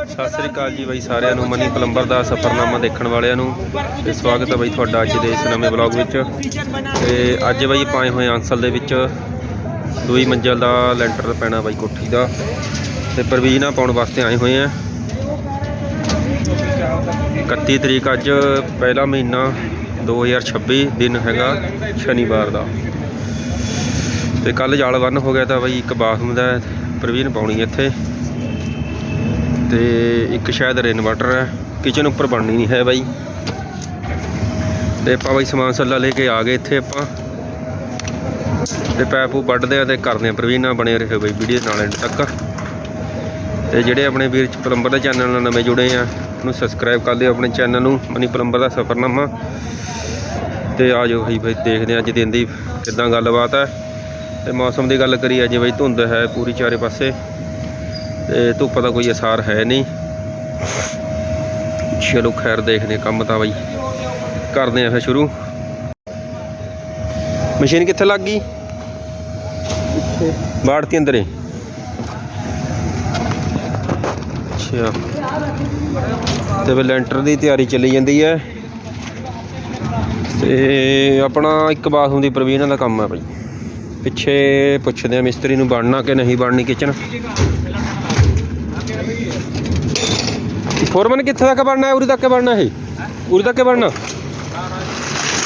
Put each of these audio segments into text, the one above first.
ਸਤਿ ਸ੍ਰੀ ਅਕਾਲ ਜੀ ਬਾਈ ਸਾਰਿਆਂ ਨੂੰ, ਮਨੀ ਪਲੰਬਰ ਦਾ ਸਫਰਨਾਮਾ ਦੇਖਣ ਵਾਲਿਆਂ ਨੂੰ ਤੇ ਸਵਾਗਤ ਹੈ ਬਾਈ ਤੁਹਾਡਾ ਅੱਜ ਦੇ ਇਸ ਨਵੇਂ ਵਲੌਗ ਵਿੱਚ। ਤੇ ਅੱਜ ਬਾਈ ਪਾਏ ਹੋਏ ਅੰਸਲ ਦੇ ਵਿੱਚ, ਦੂਈ ਮੰਜ਼ਲ ਦਾ ਲੈਂਟਰ ਪੈਣਾ ਬਾਈ ਕੋਠੀ ਦਾ ਤੇ ਪ੍ਰਵੀਨਾ ਪਾਉਣ ਵਾਸਤੇ ਆਏ ਹੋਏ ਆ 31 ਤਰੀਕ ਅੱਜ, ਪਹਿਲਾ ਮਹੀਨਾ 2026 ਦਿਨ ਹੈਗਾ ਸ਼ਨੀਵਾਰ ਦਾ। ਤੇ ਕੱਲ ਜਾਲ ਹੋ ਗਿਆ ਤਾਂ ਬਾਈ ਇੱਕ ਬਾਥਰੂਮ ਦਾ ਪ੍ਰਵੀਨ ਪਾਉਣੀ ਹੈ ਇੱਥੇ। ਤੇ ਇੱਕ ਸ਼ਾਇਦ ਇਨਵਰਟਰ ਹੈ। ਕਿਚਨ ਉੱਪਰ ਬਣਨੀ ਨਹੀਂ ਹੈ ਬਾਈ। ਤੇ ਆਪਾਂ ਬਾਈ ਸਮਾਨ ਸੱਲਾ ਲੈ ਕੇ ਆ ਗਏ ਇੱਥੇ ਆਪਾਂ। ਤੇ ਪੈਪੂ ਵੱਢਦੇ ਆ ਤੇ ਕਰਦੇ ਆ ਪ੍ਰਵੀਨ ਨਾਲ ਬਣੇ ਰਹੇ ਬਾਈ ਵੀਡੀਓ ਨਾਲ ਐਂਡ ਤੱਕ। ਤੇ ਜਿਹੜੇ ਆਪਣੇ ਵੀਰ ਚ ਪਲੰਬਰ ਦੇ ਚੈਨਲ ਨਾਲ ਨਵੇਂ ਜੁੜੇ ਆ, ਉਹਨੂੰ ਸਬਸਕ੍ਰਾਈਬ ਕਰ ਲਿਓ ਆਪਣੇ ਚੈਨਲ ਨੂੰ, ਮਨੀ ਪਲੰਬਰ ਦਾ ਸਫਰਨਾਮਾ। ਤੇ ਆ ਜਾਓ ਬਾਈ ਬਾਈ ਦੇਖਦੇ ਆ ਅੱਜ ਦਿਨ ਦੀ ਕਿੱਦਾਂ ਗੱਲਬਾਤ ਹੈ। ਤੇ ਮੌਸਮ ਦੀ ਗੱਲ ਕਰੀਏ, ਅੱਜ ਬਾਈ ਧੁੰਦ ਹੈ ਪੂਰੀ ਚਾਰੇ ਪਾਸੇ। ਤੇ ਧੁੱਪ ਦਾ ਕੋਈ ਅਸਾਰ ਹੈ ਨਹੀਂ। ਚਲੋ ਖੈਰ ਦੇਖਦੇ ਹਾਂ ਕੰਮ ਤਾਂ ਬਾਈ। ਕਰਦੇ ਆ ਫਿਰ ਸ਼ੁਰੂ। ਮਸ਼ੀਨ ਕਿੱਥੇ ਲੱਗ ਗਈ? ਬਾੜਤੀ ਅੰਦਰੇ। ਅੱਛਾ। ਤੇ ਫਿਰ ਲੈਂਟਰ ਦੀ ਤਿਆਰੀ ਚੱਲੀ ਜਾਂਦੀ ਹੈ। ਤੇ ਆਪਣਾ ਇੱਕ ਬਾਥਰੂਮ ਦੀ ਪ੍ਰਵੀਨਾਂ ਦਾ ਕੰਮ ਹੈ ਬਾਈ। ਪਿੱਛੇ ਪੁੱਛਦੇ ਆ ਮਿਸਤਰੀ ਨੂੰ ਬਣਨਾ ਕਿ ਨਹੀਂ ਬਣਨੀ ਕਿਚਨ ਫੋਰਮਨ ਕਿੱਥੇ ਤੱਕ ਬਣਨਾ ਹੈ? ਉਰੀ ਤੱਕ ਬਣਨਾ ਹੈ ਉਰੀ ਤੱਕ ਬਣਨਾ?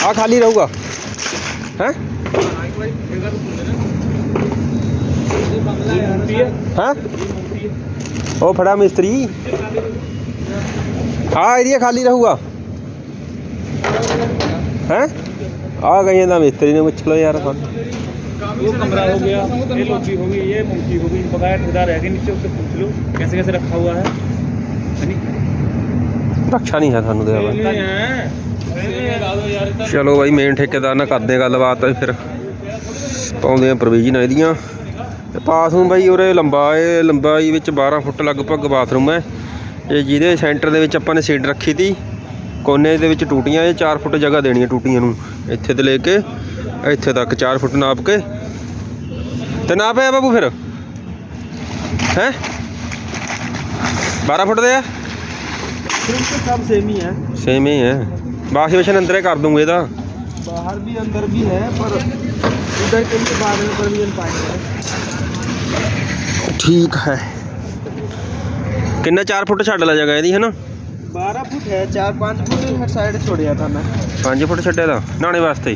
ਆ ਖਾਲੀ ਰਹੂਗਾ। ਹੈ? ਹਾਂ? ਉਹ ਫੜਾ ਮਿਸਤਰੀ। ਹਾਂ ਏਰੀਆ ਖਾਲੀ ਰਹੂਗਾ। ਹੈ? ਆ ਗਈ ਦਾ ਮਿਸਤਰੀ ਨੇ ਪੁੱਛ ਲਓ ਯਾਰ ਸਾਨੂੰ। वो कमरा हो गया ये लोबी हो गई ये मुंशी हो गई बगैर ठेकेदार रह गए नीचे उससे पूछ लो कैसे कैसे रखा हुआ है है नी? ਰੱਖਿਆ ਨਹੀਂ ਹੈ ਸਾਨੂੰ ਦੇ नहीं है नहीं लगा दो यार इतना ਚਲੋ ਬਾਈ ਮੇਨ ਠੇਕੇਦਾਰ ਨਾਲ ਕਰਦੇ ਆ ਗੱਲਬਾਤ ਫਿਰ ਪਾਉਂਦੇ ਆ ਪ੍ਰੋਵੀਜ਼ਨ ਇਹਦੀਆਂ ਤੇ ਬਾਥਰੂਮ ਬਾਈ ਉਰੇ ਲੰਬਾ ਏ ਲੰਬਾਈ ਵਿੱਚ 12 ਫੁੱਟ ਲਗਭਗ ਬਾਥਰੂਮ ਹੈ ਇਹ ਜਿਹਦੇ ਸੈਂਟਰ ਦੇ ਵਿੱਚ ਆਪਾਂ ਨੇ ਸੀਟ ਰੱਖੀ ਤੀ ਕੋਨੇ ਦੇ ਵਿੱਚ ਟੂਟੀਆਂ ਇਹ 4 ਫੁੱਟ ਜਗ੍ਹਾ ਦੇਣੀ ਹੈ ਟੂਟੀਆਂ ਨੂੰ ਇੱਥੇ ਤੋਂ ਲੈ ਕੇ ਇੱਥੇ ਤੱਕ 4 ਫੁੱਟ ਨਾਪ ਕੇ ਤੇ ਨਾਪ ਹੈ ਬਾਬੂ ਫਿਰ ਹੈ 12 ਫੁੱਟ ਦੇ ਆ तो सब सेम ही है ਸੇਮ ਹੀ ਹੈ ਵਾਸ਼ ਬੇਸ਼ਨ ਅੰਦਰੇ ਕਰ ਦੂੰਗੇ ਇਹਦਾ बाहर भी अंदर भी है पर उधर के लिए बाद में परमिशन पाएंगे ਠੀਕ ਹੈ ਕਿੰਨਾ 4 ਫੁੱਟ ਛੱਡ ਲਾ ਜਗ੍ਹਾ ਇਹਦੀ ਹੈ ਨਾ बारह फुट है चार पाँच फुट हर साइड छोड़ दिया था मैं 5 ਫੁੱਟ ਛੱਡਿਆ ਦਾ ਨਾਣੇ ਵਾਸਤੇ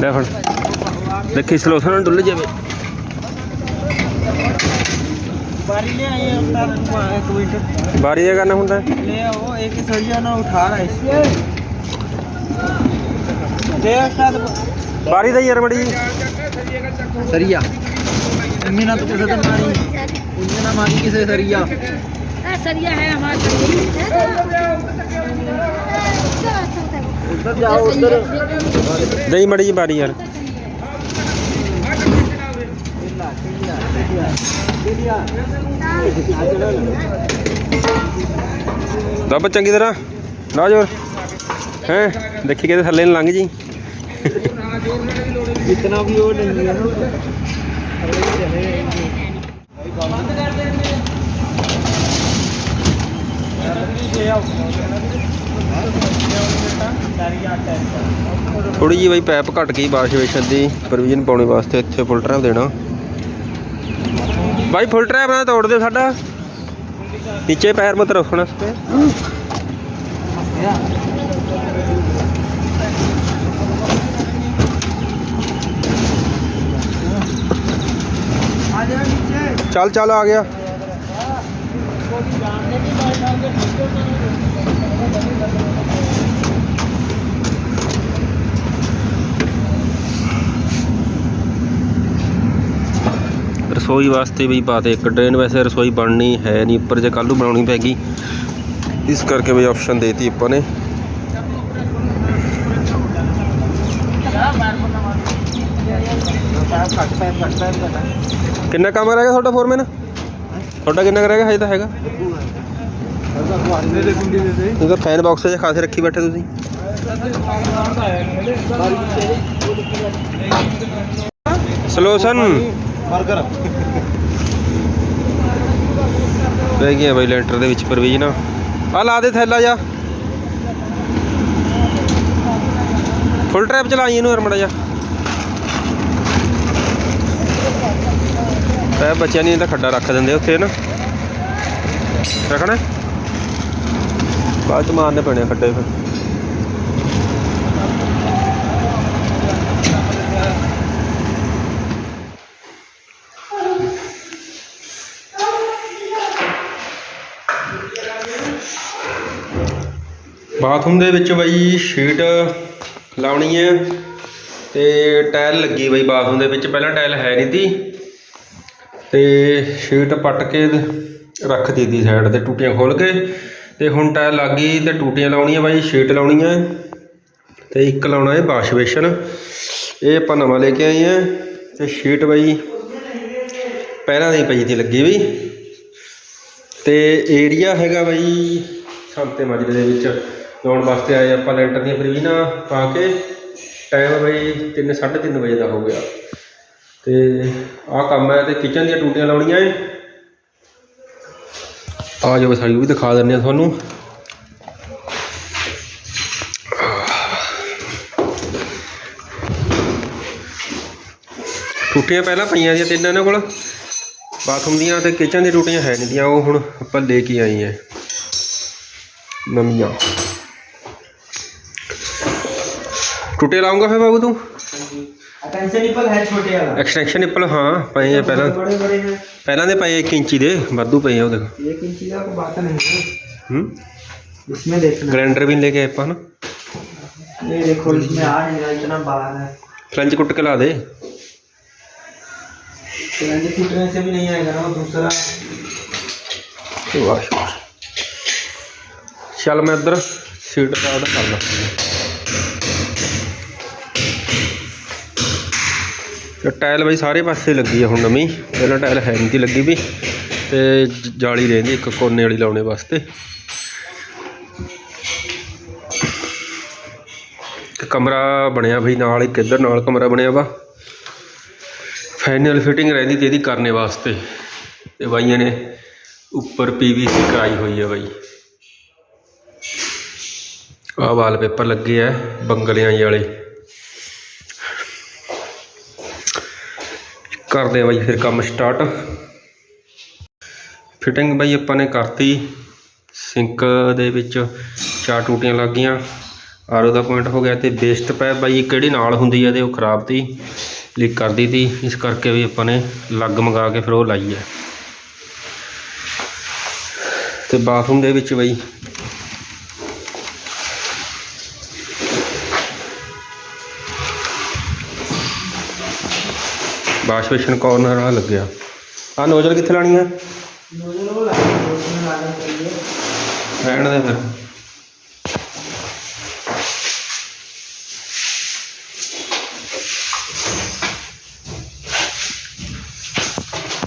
ਲੈ ਹੁਣ ਦੇਖੀ ਸਲੋ ਸਲੋ ਡੁੱਲ ਜਾਵੇ। ਬਾਰੀ ਲੈ ਆਈ ਉਤਾਰ ਇੱਕ ਮਿੰਟ। ਬਾਰੀ ਜਗਾ ਨਾ ਹੁੰਦਾ? ਲੈ ਉਹ ਇੱਕ ਸੜੀਆ ਨਾ ਉਠਾ ਰਹਾ ਇਸ ਦੇ ਸਾਥ ਬਾਰੀ ਦਾ ਯਾਰ ਮੜੀ ਸਰੀਆ। ਇੰਨੇ ਨਾ ਤੋ ਕਿਸੇ ਦਾ ਮਾਰੀ। ਇੰਨੇ ਨਾ ਮਾਰੀ ਕਿਸੇ ਸਰੀਆ। ਸਰੀਆ ਹੈ ਹਮਾਰਾ। ਜਾਓ ਉਧਰ। ਮੜੀ ਜੀ ਮਾਰੀ ਯਾਰ। ਦੱਬ ਚੰਗੀ ਤਰ੍ਹਾਂ ਲਾ ਜੋਰ। ਹੈ ਦੇਖੀ ਕਿਤੇ ਥੱਲੇ ਨਹੀਂ ਲੰਘ ਜੀ। ਇਤਨਾ ਵੀ ਉਹ ਨਹੀਂ ਹੈ ਬੰਦ ਕਰ ਦੇਣੇ ਯਾਰ ਥੋੜੀ ਜੀ ਬਈ ਪੈਪ ਘਟ ਗਈ ਬਾਰਿਸ਼ ਵੇਸ਼ਣ ਦੀ ਪ੍ਰੋਵੀਜ਼ਨ ਪਾਉਣੇ ਵਾਸਤੇ ਇੱਥੇ ਫੁੱਲ ਟਰੈਪ ਦੇਣਾ। ਬਾਈ ਫੁੱਲ ਟਰੈਪ ਨਾਲ ਤੋੜ ਦਿਓ ਸਾਡਾ। ਨੀਚੇ ਪੈਰ ਮਤ ਰੱਖਣਾ ਇਸ ਚੱਲ ਚੱਲ ਆ ਗਿਆ। ਰਸੋਈ ਵਾਸਤੇ ਵੀ ਪਾਤੇ ਇੱਕ ਡਰੇਨ, ਵੈਸੇ ਰਸੋਈ ਬਣਨੀ ਹੈ ਨਹੀਂ, ਉੱਪਰ ਜੇ ਕੱਲ੍ਹ ਬਣਾਉਣੀ ਪੈਗੀ। ਇਸ ਕਰਕੇ ਵੀ ਆਪਸ਼ਨ ਦੇਤੀ ਆਪਾਂ ਨੇ। ਕਿੰਨਾ ਕੰਮ ਰਹਿ ਗਿਆ ਤੁਹਾਡਾ ਫੋਰਮੈਨ ਤੁਹਾਡਾ ਕਿੰਨਾ ਕੁ ਰਹਿ ਗਿਆ? ਹਜੇ ਤਾਂ ਹੈਗਾ। ਇਹ ਤਾਂ ਫੈਨ ਬਾਕਸ 'ਚ ਖਾਸੇ ਰੱਖੀ ਬੈਠੇ ਤੁਸੀਂ। ਸਲੋਸਨ ਬਰਗਰ ਰਹਿ ਗਿਆ ਬਾਈ ਲੈਂਟਰ ਦੇ ਵਿੱਚ ਪ੍ਰੋਵੀਜ਼ਨ ਆ ਲਾ ਦੇ ਥੈਲਾ ਜਾ। ਫੁੱਲ ਟ੍ਰੈਪ ਚਲਾਈ ਇਹਨੂੰ ਯਾਰ ਮੜਾ ਜਾ ਪੈ ਬੱਚਿਆਂ ਨੇ ਤਾਂ ਖੱਡਾ ਰੱਖ ਦਿੰਦੇ ਉੱਥੇ ਨਾ। ਰੱਖਣਾ? ਬਾਅਦ ਚ ਮਾਰਨੇ ਪੈਣੇ ਆ ਖੱਡੇ ਫਿਰ। ਬਾਥਰੂਮ ਦੇ ਵਿੱਚ ਬਈ ਸ਼ੀਟ ਲਾਉਣੀ ਹੈ ਤੇ ਟਾਇਲ ਲੱਗੀ ਬਈ ਬਾਥਰੂਮ ਦੇ ਵਿੱਚ, ਪਹਿਲਾਂ ਟਾਇਲ ਹੈ ਨਹੀਂ ਤੀ ਤੇ ਸ਼ੀਟ ਪੱਟ ਕੇ ਰੱਖ ਦਿੱਤੀ ਸਾਈਡ ਤੇ ਟੂਟੀਆਂ ਖੋਲ ਕੇ। ਤੇ ਹੁਣ ਟਾਇਲ ਲੱਗ ਗਈ ਤੇ ਟੂਟੀਆਂ ਲਾਉਣੀਆਂ ਬਾਈ, ਸ਼ੀਟ ਲਾਉਣੀ ਹੈ ਤੇ ਇੱਕ ਲਾਉਣਾ ਹੈ ਵਾਸ਼ ਬੇਸ਼ਨ। ਇਹ ਆਪਾਂ ਨਵਾਂ ਲੈ ਕੇ ਆਏ ਆ। ਤੇ ਸ਼ੀਟ ਬਾਈ ਪਹਿਲਾਂ ਦੀ ਪਈ ਤੀ ਲੱਗੀ ਵੀ। ਤੇ ਏਰੀਆ ਹੈਗਾ ਬਾਈ ਸੰਤੇ ਮਾਜਰੇ ਦੇ ਵਿੱਚ। ਲਾਉਣ ਵਾਸਤੇ ਆਏ ਆਪਾਂ ਲੈਂਟਰ ਦੀਆਂ ਪ੍ਰਵੀਨਾ ਪਾ ਕੇ। ਟਾਈਮ ਬਾਈ 3 3:30 ਵਜੇ ਦਾ ਹੋ ਗਿਆ। ਤੇ ਆਹ ਕੰਮ ਹੈ ਤੇ ਕਿਚਨ ਦੀਆਂ ਟੂਟੀਆਂ ਲਾਉਣੀਆਂ ਏ। ਆ ਜੋ ਸਾਡੀ ਉਹ ਵੀ ਦਿਖਾ ਦਿੰਨੇ ਆ ਤੁਹਾਨੂੰ। ਟੁੱਟੀਆਂ ਪਹਿਲਾਂ ਪਈਆਂ ਸੀ ਤਿੰਨ ਇਹਨਾਂ ਕੋਲ। ਬਾਥਰੂਮ ਦੀਆਂ ਤੇ ਕਿਚਨ ਦੀ ਟੁੱਟੀਆਂ ਹੈ ਨਹੀਂ ਦੀਆਂ ਉਹ ਹੁਣ ਆਪਾਂ ਲੈ ਕੇ ਆਈ ਹੈ ਨਵੀਆਂ। ਟੁੱਟੇ ਲਾਉਂਗਾ ਫੇ ਬਾਬੂ ਤੂੰ? ਹਾਂਜੀ। ਐਕਸਟੈਂਸ਼ਨ ਨਿਪਲ ਹੈ ਛੋਟੇ ਵਾਲਾ। ਐਕਸਟੈਂਸ਼ਨ ਨਿਪਲ ਹਾਂ ਪਏ ਪਹਿਲਾਂ ਬੜੇ ਬੜੇ ਹੈ ਪਹਿਲਾਂ ਦੇ ਪਏ 1 ਇੰਚੀ ਦੇ ਵਾਧੂ ਪਏ ਆ ਉਹ ਦੇਖ एक इंची का कोई बात नहीं है ਹੂੰ इसमें देखना ਗ੍ਰਾਈਂਡਰ ਵੀ ਲੈ ਕੇ ਆਏ ਆਪਾਂ ਨਾ ये देखो इसमें आ नहीं रहा इतना बाहर है ਫਰੰਚ ਕੁੱਟ ਕੇ ਲਾ ਦੇ सिलेंडर टूटने से भी नहीं आएगा ना वो दूसरा ਵਾਹ ਚੱਲ ਮੈਂ ਇੱਧਰ ਸੀਟ ਦਾ ਉਹਦਾ ਕਰ ਟਾਇਲ ਬਈ ਸਾਰੇ ਪਾਸੇ ਲੱਗੀ ਆ ਹੁਣ ਨਵੀਂ। ਪਹਿਲਾਂ ਟਾਇਲ ਹੈ ਨਹੀਂ ਤੀ ਲੱਗੀ ਵੀ। ਤੇ ਜਾਲੀ ਰਹਿੰਦੀ ਇੱਕ ਕੋਨੇ ਵਾਲੀ ਲਾਉਣੇ ਵਾਸਤੇ। ਤੇ ਕਮਰਾ ਬਣਿਆ ਬਈ ਨਾਲ, ਇੱਕ ਇੱਧਰ ਨਾਲ ਕਮਰਾ ਬਣਿਆ ਵਾ। ਫਾਈਨਲ ਫਿਟਿੰਗ ਰਹਿੰਦੀ ਤੇ ਇਹਦੀ ਕਰਨੇ ਵਾਸਤੇ। ਤੇ ਬਾਈਆਂ ਨੇ ਉੱਪਰ ਪੀਵੀਸੀ ਕਰਾਈ ਹੋਈ ਹੈ ਬਾਈ। ਆਹ ਵਾਲਪੇਪਰ ਲੱਗੇ ਆ, ਬੰਗਲਿਆਂ ਵਾਲੇ। ਕਰਦੇ ਆ ਬਾਈ, ਫਿਰ ਕੰਮ ਸਟਾਰਟ ਫਿਟਿੰਗ ਬਾਈ ਆਪਾਂ ਨੇ ਕਰਤੀ ਸਿੰਕ ਦੇ ਵਿੱਚ ਚਾਰ ਟੂਟੀਆਂ ਲੱਗ ਗਈਆਂ। ਆਰਓ ਦਾ ਪੁਆਇੰਟ ਹੋ ਗਿਆ ਤੇ ਵੇਸਟ ਪੈਪ ਬਾਈ ਕਿਹੜੀ ਨਾਲ ਹੁੰਦੀ ਹੈ ਤੇ ਉਹ ਖਰਾਬ ਤੀ ਲੀਕ ਕਰਦੀ ਤੀ ਇਸ ਕਰਕੇ ਵੀ ਆਪਾਂ ਨੇ ਲੱਗ ਮੰਗਾ ਕੇ ਫਿਰ ਉਹ ਲਾਈ ਹੈ ਤੇ ਬਾਥਰੂਮ ਦੇ ਵਿੱਚ ਬਈ ਵਾਸ਼ ਬੇਸ਼ਨ ਕਾਰਨਰ ਆ ਲੱਗਿਆ। ਆ ਨੋਜ਼ਲ ਕਿੱਥੇ ਲਾਣੀ ਆ? ਨੋਜ਼ਲ ਉਹ ਲਾ ਨੋਜ਼ਲ ਲਾ ਲਈਏ ਰਹਿਣ ਦੇ ਫਿਰ।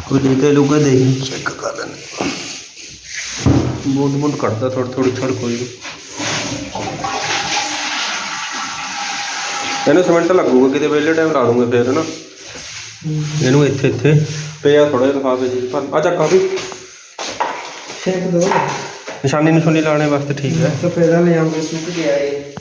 ਕੁਝ ਤੇ ਲੂਗਾ ਦੇ ਚੈੱਕ ਕਰ ਥੋੜੀ ਥੋੜੀ ਛੜ ਕੋਈ ਨਹੀਂ ਇਹਨੂੰ ਸਿਮੈਂਟ ਲੱਗੂਗਾ ਕਿਤੇ ਵੇਲੇ ਟਾਈਮ ਲਾ ਦੂੰਗੇ ਫੇਰ ਹਨਾ? ਇਹਨੂੰ ਇੱਥੇ ਇੱਥੇ। ਪਿਆ ਥੋੜਾ ਜਿਹਾ ਲਫਾਫੇ ਜੀ। ਪਰ ਆ ਚੱਕਾ ਵੀ। ਛੇਕ ਦੋ। ਨਿਸ਼ਾਨੀ ਨੂੰ ਸੁਣੀ ਲਾਉਣੇ ਵਾਸਤੇ ਠੀਕ ਹੈ। ਤਾਂ ਪੈਦਾ ਲੈ ਸੁੱਕ ਗਿਆ ਏ